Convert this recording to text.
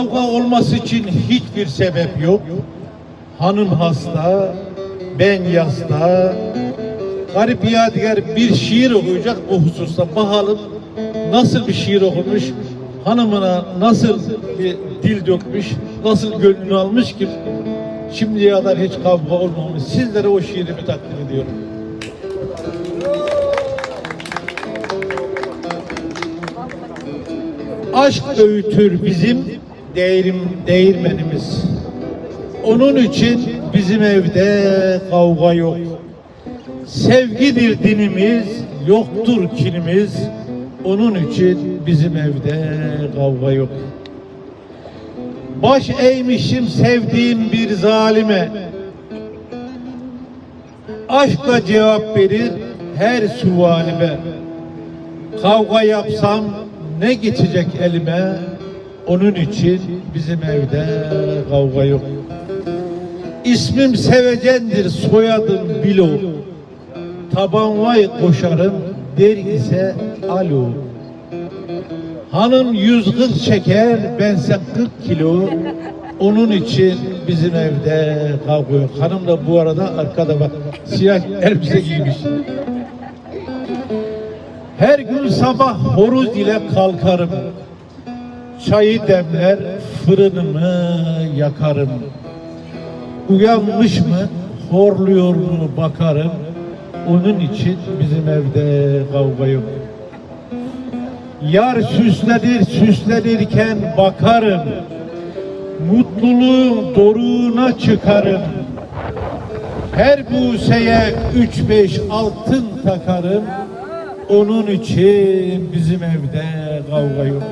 Kavga olması için hiçbir sebep yok. Hanım hasta, ben yasta. Garip Yadigar bir şiir okuyacak bu hususta. Bakalım nasıl bir şiir okumuş, hanımına nasıl bir dil dökmüş, nasıl gönlünü almış ki şimdiye kadar hiç kavga olmamış. Sizlere o şiirimi takdim ediyorum. Aşk öğütür bizim değirim, değirmenimiz. Onun için bizim evde kavga yok. Sevgidir dinimiz, yoktur kinimiz. Onun için bizim evde kavga yok. Baş eğmişim sevdiğim bir zalime. Aşkla cevap verir her sualime. Kavga yapsam ne geçecek elime? Onun için bizim evde kavga yok. İsmim Sevecendir, soyadım Bilo. Taban vay koşarım, der ise alo. Hanım 140 şeker, bense 40 kilo. Onun için bizim evde kavga yok. Hanım da bu arada arkada bak, siyah elbise giymiş. Her gün sabah horoz ile kalkarım. Çayı demler, fırınımı yakarım. Uyanmış mı, horluyor mu bakarım. Onun için bizim evde kavga yok. Yar süslenir, süslenirken bakarım. Mutluluğun doruğuna çıkarım. Her buğseye üç beş altın takarım. Onun için bizim evde kavga yok.